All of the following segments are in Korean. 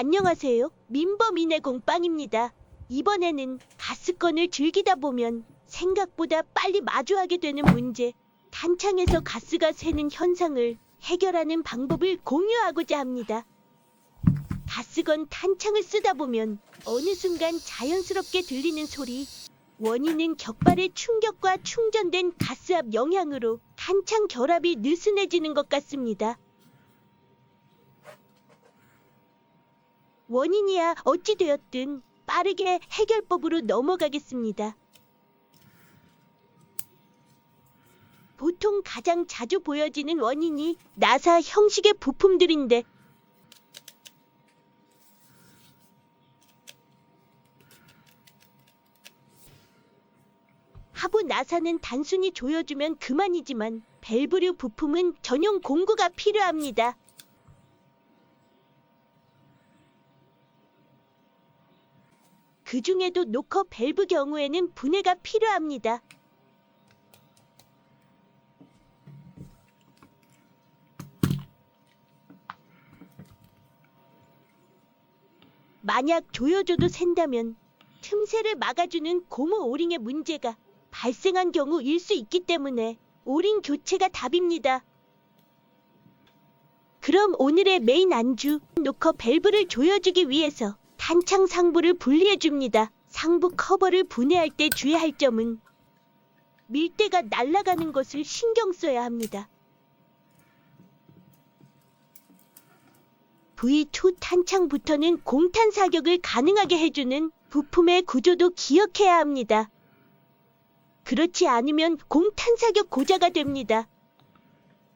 안녕하세요. 민범인의 공빵입니다. 이번에는 가스건을 즐기다 보면 생각보다 빨리 마주하게 되는 문제, 탄창에서 가스가 새는 현상을 해결하는 방법을 공유하고자 합니다. 가스건 탄창을 쓰다 보면 어느 순간 자연스럽게 들리는 소리, 원인은 격발의 충격과 충전된 가스압 영향으로 탄창 결합이 느슨해지는 것 같습니다. 원인이야 어찌 되었든 빠르게 해결법으로 넘어가겠습니다. 보통 가장 자주 보여지는 원인이 나사 형식의 부품들인데 하부 나사는 단순히 조여주면 그만이지만 밸브류 부품은 전용 공구가 필요합니다. 그 중에도 노커 밸브 경우에는 분해가 필요합니다. 만약 조여줘도 샌다면 틈새를 막아주는 고무 오링의 문제가 발생한 경우일 수 있기 때문에 오링 교체가 답입니다. 그럼 오늘의 메인 안주 노커 밸브를 조여주기 위해서 탄창 상부를 분리해 줍니다. 상부 커버를 분해할 때 주의할 점은 밀대가 날아가는 것을 신경 써야 합니다. V2 탄창부터는 공탄 사격을 가능하게 해주는 부품의 구조도 기억해야 합니다. 그렇지 않으면 공탄 사격 고자가 됩니다.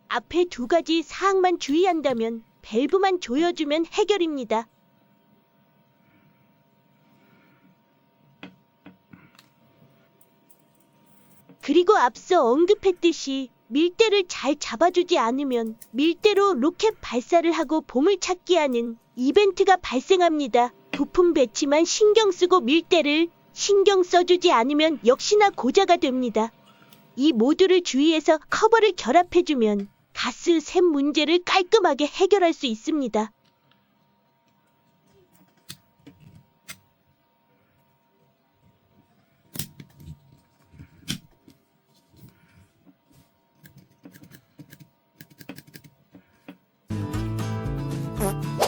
앞에 두 가지 사항만 주의한다면 밸브만 조여주면 해결입니다. 그리고 앞서 언급했듯이 밀대를 잘 잡아주지 않으면 밀대로 로켓 발사를 하고 보물찾기 하는 이벤트가 발생합니다. 부품 배치만 신경 쓰고 밀대를 신경 써주지 않으면 역시나 고자가 됩니다. 이 모두를 주의해서 커버를 결합해주면 가스 샘 문제를 깔끔하게 해결할 수 있습니다. Uh-huh.